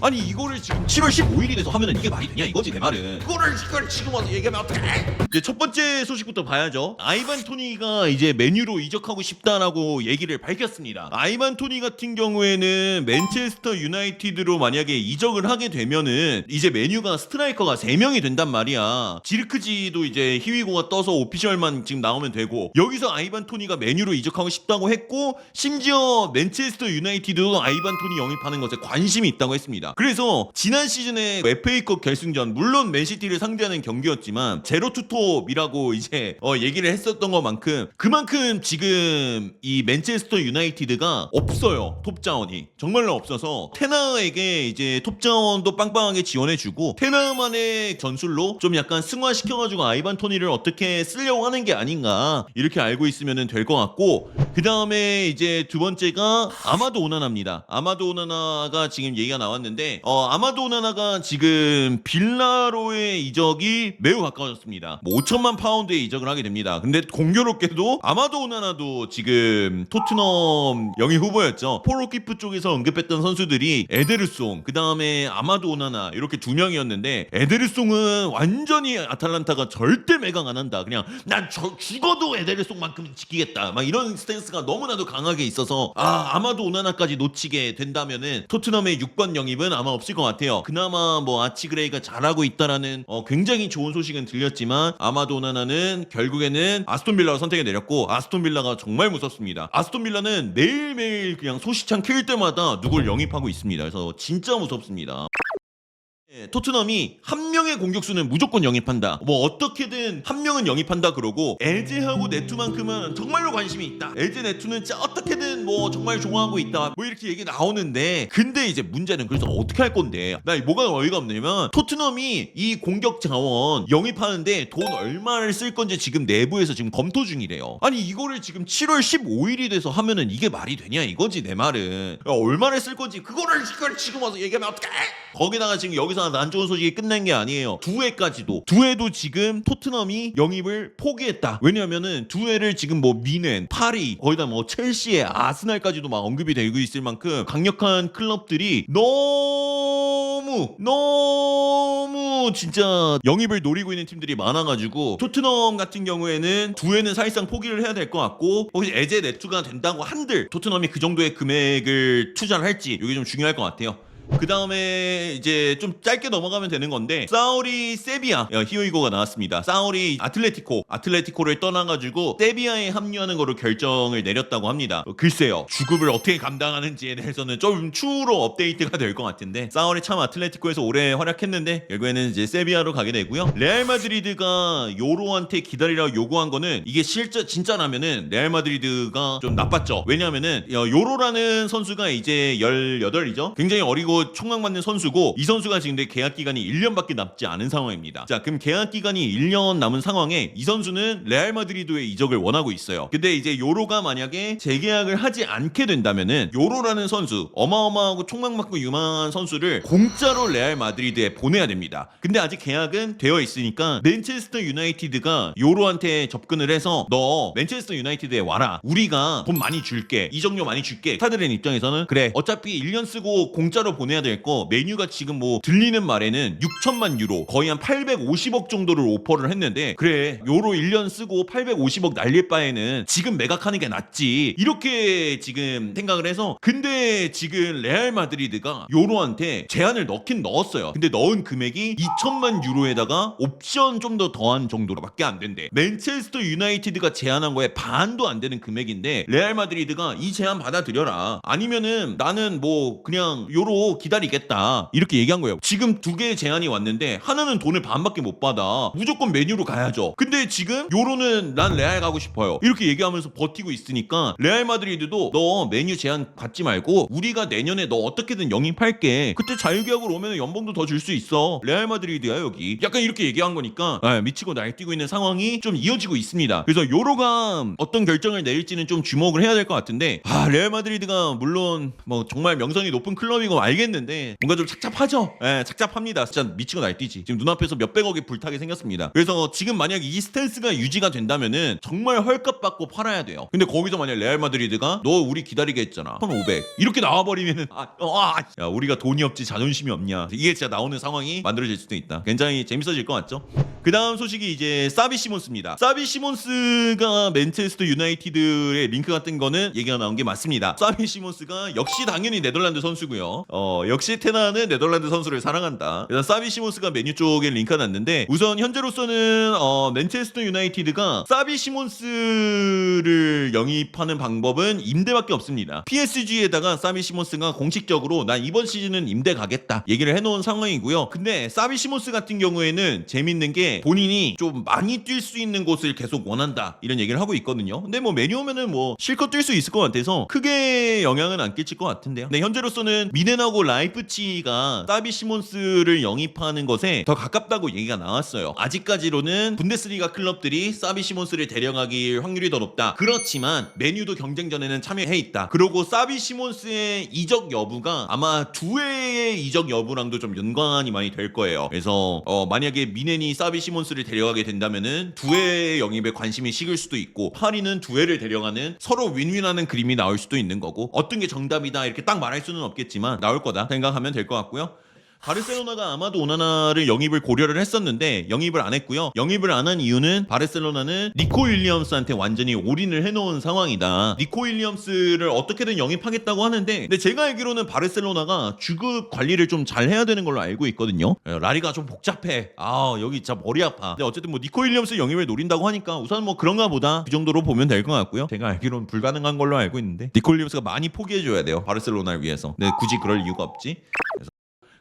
아니 이거를 지금 7월 15일이 돼서 하면은 이게 말이 되냐 이거지 내 말은. 그거를 이걸 지금 와서 얘기하면 어떡해? 이제 첫 번째 소식부터 봐야죠. 아이반 토니가 이제 메뉴로 이적하고 싶다라고 얘기를 밝혔습니다. 아이반 토니 같은 경우에는 맨체스터 유나이티드로 만약에 이적을 하게 되면은 이제 메뉴가 스트라이커가 3명이 된단 말이야. 지르크지도 이제 히위고가 떠서 오피셜만 지금 나오면 되고 여기서 아이반 토니가 메뉴로 이적하고 싶다고 했고 심지어 맨체스터 유나이티드도 아이반 토니 영입하는 것에 관심이 있다고 했습니다. 그래서 지난 시즌에 FA컵 결승전 물론 맨시티를 상대하는 경기였지만 제로 투톱이라고 이제 어, 얘기를 했었던 것만큼 그만큼 지금 이 맨체스터 유나이티드가 없어요 톱 자원이 정말로 없어서 테나에게 이제 톱 자원도 빵빵하게 지원해주고 테나만의 전술로 좀 약간 승화시켜가지고 아이반 토니를 어떻게 쓰려고 하는 게 아닌가 이렇게 알고 있으면 될 것 같고 그 다음에 이제 두 번째가 아마도 오나나입니다. 아마도 오나나가 지금 얘기가 나왔는데 어, 아마도 오나나가 지금 빌라로의 이적이 매우 가까워졌습니다. 뭐 5천만 파운드에 이적을 하게 됩니다. 근데 공교롭게도 아마도 오나나도 지금 토트넘 영입 후보였죠. 포로키프 쪽에서 언급했던 선수들이 에데르송, 그 다음에 아마도 오나나 이렇게 두 명이었는데 에데르송은 완전히 아탈란타가 절대 매강 안 한다. 그냥 난 저- 죽어도 에데르송만큼은 지키겠다. 막 이런 스탠스가 너무나도 강하게 있어서 아 아마도 오나나까지 놓치게 된다면은 토트넘의 6번 영입은 아마 없을 것 같아요. 그나마 뭐 아치 그레이가 잘하고 있다라는 어, 굉장히 좋은 소식은 들렸지만 아마도 오나나는 결국에는 아스톤 빌라로 선택을 내렸고 아스톤 빌라가 정말 무섭습니다. 아스톤 빌라는 매일매일 그냥 소시창 킬 때마다 누굴 영입하고 있습니다. 그래서 진짜 무섭습니다. 예, 토트넘이 한 명의 공격수는 무조건 영입한다. 뭐 어떻게든 한 명은 영입한다 그러고 에제하고 네투만큼은 정말로 관심이 있다. 에제 네투는 어떻게든 뭐 정말 좋아하고 있다. 뭐 이렇게 얘기 나오는데 근데 이제 문제는 그래서 어떻게 할 건데? 나 뭐가 어이가 없냐면 토트넘이 이 공격 자원 영입하는데 돈 얼마를 쓸 건지 지금 내부에서 지금 검토 중이래요. 아니 이거를 지금 7월 15일이 돼서 하면은 이게 말이 되냐 이거지 내 말은. 야, 얼마를 쓸 건지 그거를 지금 와서 얘기하면 어떡해? 거기다가 지금 여기서 안 좋은 소식이 끝난 게 아니에요. 두해까지도 두해도 지금 토트넘이 영입을 포기했다. 왜냐면은 두해를 지금 뭐 미넨, 파리, 거기다 뭐 첼시에 아스날까지도 막 언급이 되고 있을 만큼 강력한 클럽들이 너무 너무 진짜 영입을 노리고 있는 팀들이 많아가지고 토트넘 같은 경우에는 두해는 사실상 포기를 해야 될 것 같고 혹시 에제 네투가 된다고 한들 토트넘이 그 정도의 금액을 투자를 할지 이게 좀 중요할 것 같아요. 그 다음에 이제 좀 짧게 넘어가면 되는 건데 사우리 세비야 어, 히오이고가 나왔습니다. 사우리 아틀레티코 아틀레티코를 떠나가지고 세비야에 합류하는 거로 결정을 내렸다고 합니다. 어, 글쎄요 주급을 어떻게 감당하는지에 대해서는 좀 추후로 업데이트가 될 것 같은데 사우리 참 아틀레티코에서 오래 활약했는데 결국에는 이제 세비야로 가게 되고요. 레알 마드리드가 요로한테 기다리라고 요구한 거는 이게 실제 진짜라면은 레알 마드리드가 좀 나빴죠. 왜냐면은 어, 요로라는 선수가 이제 18이죠. 굉장히 어리고 총각 맞는 선수고 이 선수가 지금 근데 계약 기간이 1년밖에 남지 않은 상황입니다. 자, 그럼 계약 기간이 1년 남은 상황에 이 선수는 레알 마드리드의 이적을 원하고 있어요. 근데 이제 요로가 만약에 재계약을 하지 않게 된다면은 요로라는 선수 어마어마하고 총각 맞고 유망한 선수를 공짜로 레알 마드리드에 보내야 됩니다. 근데 아직 계약은 되어 있으니까 맨체스터 유나이티드가 요로한테 접근을 해서 너 맨체스터 유나이티드에 와라. 우리가 돈 많이 줄게. 이적료 많이 줄게. 스타들의 입장에서는 그래. 어차피 1년 쓰고 공짜로 보내 야될거 메뉴가 지금 뭐 들리는 말에는 6천만 유로 거의 한 850억 정도를 오퍼를 했는데 그래 요로 1년 쓰고 850억 날릴 바에는 지금 매각하는 게 낫지. 이렇게 지금 생각을 해서 근데 지금 레알 마드리드가 요로한테 제한을 넣긴 넣었어요. 근데 넣은 금액이 2천만 유로에다가 옵션 좀 더 더한 정도로밖에 안 된대. 맨체스터 유나이티드가 제안한 거에 반도 안 되는 금액인데 레알 마드리드가 이 제안 받아들여라. 아니면은 나는 뭐 그냥 요로 기다리겠다. 이렇게 얘기한 거예요. 지금 두 개의 제안이 왔는데 하나는 돈을 반밖에 못 받아. 무조건 메뉴로 가야죠. 근데 지금 요로는 난 레알 가고 싶어요. 이렇게 얘기하면서 버티고 있으니까 레알 마드리드도 너 메뉴 제한 받지 말고 우리가 내년에 너 어떻게든 영입할게. 그때 자유계약으로 오면 연봉도 더 줄 수 있어. 레알 마드리드야 여기. 약간 이렇게 얘기한 거니까 아, 미치고 날뛰고 있는 상황이 좀 이어지고 있습니다. 그래서 요로가 어떤 결정을 내릴지는 좀 주목을 해야 될 것 같은데 아 레알 마드리드가 물론 뭐 정말 명성이 높은 클럽이고 알겠는데 했는데 뭔가 좀 착잡하죠. 예, 착잡합니다. 진짜 미치고 날뛰지. 지금 눈앞에서 몇백억이 불타게 생겼습니다. 그래서 지금 만약 이 스탠스가 유지가 된다면은 정말 헐값 받고 팔아야 돼요. 근데 거기서 만약 레알 마드리드가 너 우리 기다리게 했잖아. 1,500 이렇게 나와버리면은 아, 어, 아, 야 우리가 돈이 없지 자존심이 없냐. 이게 진짜 나오는 상황이 만들어질 수도 있다. 굉장히 재밌어질 것 같죠. 그 다음 소식이 이제 사비 시몬스입니다. 사비 시몬스가 맨체스터 유나이티드의 링크 같은 거는 얘기가 나온 게 맞습니다. 사비 시몬스가 역시 당연히 네덜란드 선수고요. 어, 역시 테나는 네덜란드 선수를 사랑한다. 그래서 사비 시몬스가 메뉴 쪽에 링크가 났는데 우선 현재로서는 어, 맨체스터 유나이티드가 사비 시몬스를 영입하는 방법은 임대밖에 없습니다. PSG에다가 사비 시몬스가 공식적으로 난 이번 시즌은 임대 가겠다 얘기를 해놓은 상황이고요. 근데 사비 시몬스 같은 경우에는 재밌는 게 본인이 좀 많이 뛸 수 있는 곳을 계속 원한다 이런 얘기를 하고 있거든요. 근데 뭐 메뉴 오면은 뭐 실컷 뛸 수 있을 것 같아서 크게 영향은 안 끼칠 것 같은데요. 네 현재로서는 미넨 하고 라이프치가 사비 시몬스를 영입하는 것에 더 가깝다고 얘기가 나왔어요. 아직까지로는 분데스리가 클럽들이 사비 시몬스를 데려가길 확률이 더 높다. 그렇지만 메뉴도 경쟁전에는 참여해 있다. 그리고 사비 시몬스의 이적 여부가 아마 두 해의 이적 여부랑도 좀 연관이 많이 될 거예요. 그래서 어, 만약에 미넨이 사비 시몬스를 데려가게 된다면은 두 해의 영입에 관심이 식을 수도 있고 파리는 두 해를 데려가는 서로 윈윈하는 그림이 나올 수도 있는 거고 어떤 게 정답이다 이렇게 딱 말할 수는 없겠지만 나올 거다 생각하면 될 것 같고요. 바르셀로나가 아마도 오나나를 영입을 고려를 했었는데 영입을 안 했고요. 영입을 안 한 이유는 바르셀로나는 니코 윌리엄스한테 완전히 올인을 해놓은 상황이다. 니코 윌리엄스를 어떻게든 영입하겠다고 하는데 근데 제가 알기로는 바르셀로나가 주급 관리를 좀 잘 해야 되는 걸로 알고 있거든요. 예, 라리가 좀 복잡해. 아 여기 진짜 머리 아파. 근데 어쨌든 뭐 니코 윌리엄스 영입을 노린다고 하니까 우선 뭐 그런가 보다 그 정도로 보면 될 것 같고요. 제가 알기로는 불가능한 걸로 알고 있는데 니코 윌리엄스가 많이 포기해줘야 돼요. 바르셀로나를 위해서. 근데 굳이 그럴 이유가 없지.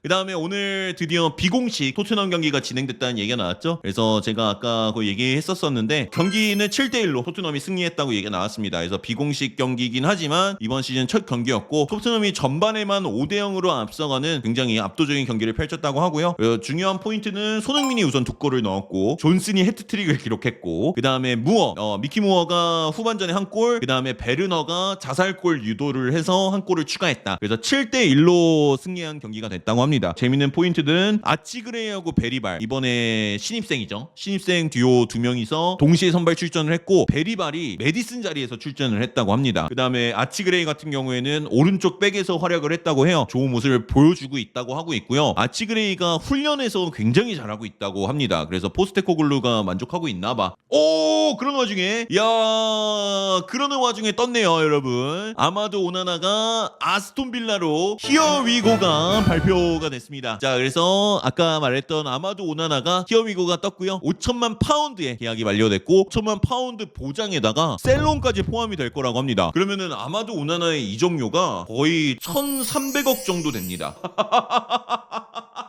그 다음에 오늘 드디어 비공식 토트넘 경기가 진행됐다는 얘기가 나왔죠. 그래서 제가 아까 그 얘기했었었는데 경기는 7대1로 토트넘이 승리했다고 얘기가 나왔습니다. 그래서 비공식 경기이긴 하지만 이번 시즌 첫 경기였고 토트넘이 전반에만 5대0으로 앞서가는 굉장히 압도적인 경기를 펼쳤다고 하고요. 어, 중요한 포인트는 손흥민이 우선 두 골을 넣었고 존슨이 해트트릭을 기록했고 그 다음에 무어 어, 미키 무어가 후반전에 한 골, 그 다음에 베르너가 자살골 유도를 해서 한 골을 추가했다. 그래서 7대1로 승리한 경기가 됐다고 합니다. 재밌는 포인트는 아치그레이하고 베리발 이번에 신입생이죠. 신입생 듀오 두 명이서 동시에 선발 출전을 했고 베리발이 메디슨 자리에서 출전을 했다고 합니다. 그 다음에 아치그레이 같은 경우에는 오른쪽 백에서 활약을 했다고 해요. 좋은 모습을 보여주고 있다고 하고 있고요. 아치그레이가 훈련에서 굉장히 잘하고 있다고 합니다. 그래서 포스테코글루가 만족하고 있나봐. 오 그런 와중에 야 그러는 와중에 떴네요, 여러분. 아마도 오나나가 아스톤 빌라로 히어 위고가 발표가 됐습니다. 자, 그래서 아까 말했던 아마도 오나나가 히어 위고가 떴고요. 5천만 파운드의 계약이 만료됐고 5천만 파운드 보장에다가 셀론까지 포함이 될 거라고 합니다. 그러면은 아마도 오나나의 이적료가 거의 1,300억 정도 됩니다.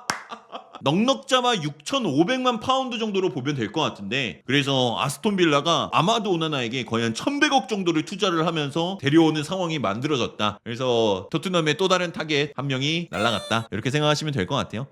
넉넉 잡아 6,500만 파운드 정도로 보면 될 것 같은데 그래서 아스톤 빌라가 아마도 오나나에게 거의 한 1,100억 정도를 투자를 하면서 데려오는 상황이 만들어졌다. 그래서 토트넘의 또 다른 타겟 한 명이 날라갔다. 이렇게 생각하시면 될 것 같아요.